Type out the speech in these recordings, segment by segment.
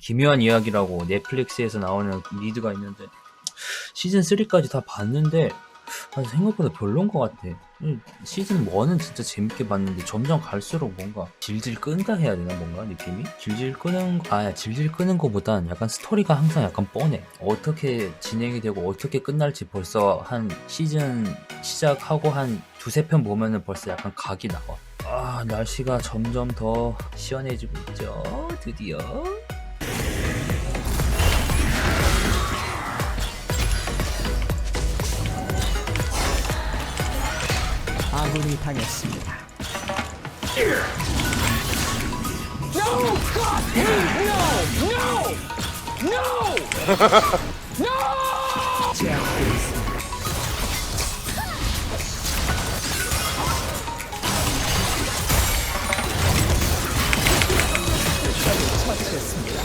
기묘한 이야기라고 넷플릭스에서 나오는 미드가 있는데 시즌 3까지 다 봤는데 아, 생각보다 별론 것 같아. 음, 시즌 1은 진짜 재밌게 봤는데 점점 갈수록 뭔가 질질 끈다 해야 되나 뭔가 느낌이? 질질 끄는 거- 아 질질 끄는 거보단 약간 스토리가 항상 약간 뻔해. 어떻게 진행이 되고 어떻게 끝날지 벌써 한 시즌 시작하고 한 두세 편 보면은 벌써 약간 각이 나와. 아 날씨가 점점 더 시원해지고 있죠. 드디어. 아군이 당했습니다. 제압되고 있습니다. 처치했습니다.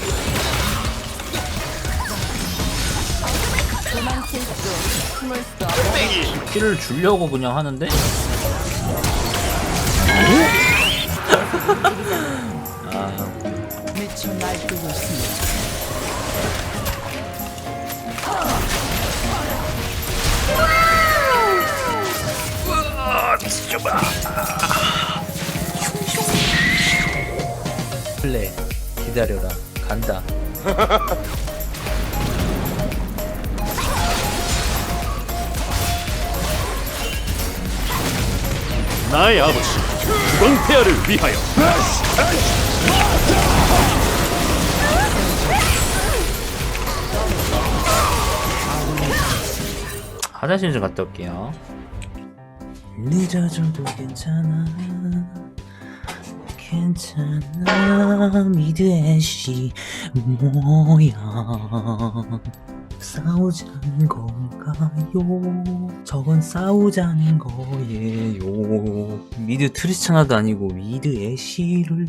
도망칠 수, 숨을 수 주려고 그냥 하는데 아 미쳐 날뛰고 있습니다. 플레 기다려라. 간다 나의 아버지 왕폐하를 위하여. 화장실 좀 갔다 올게요. 늦어져도 괜찮아. 괜찮아. 미드 애쉬 뭐야? 싸우자는 건가요? 저건 싸우자는 거예요. 미드 트리스타나도 아니고 미드 애쉬를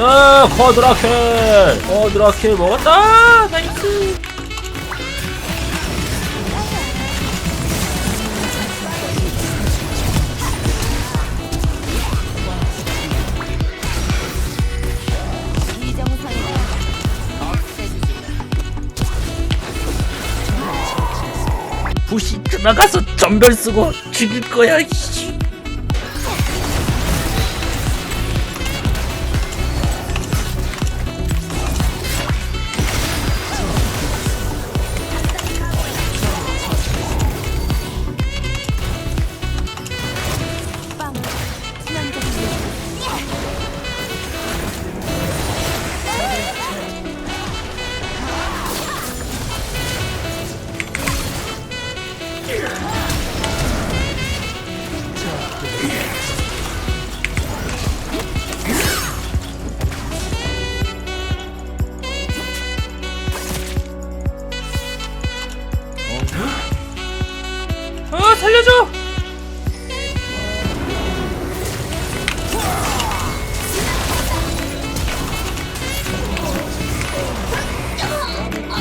나이스! 커드라켈! 커드라켈 먹었다! 나이스! 나가서 전별 쓰고 죽일 거야, 이씨!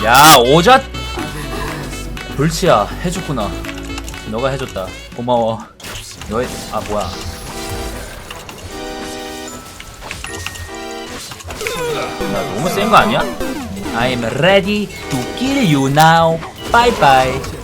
야, 오잣! 불치야, 해줬구나. 너가 해줬다. 고마워. 너의, 아, 뭐야. 야, 너무 센 거 아니야? I'm ready to kill you now. Bye bye.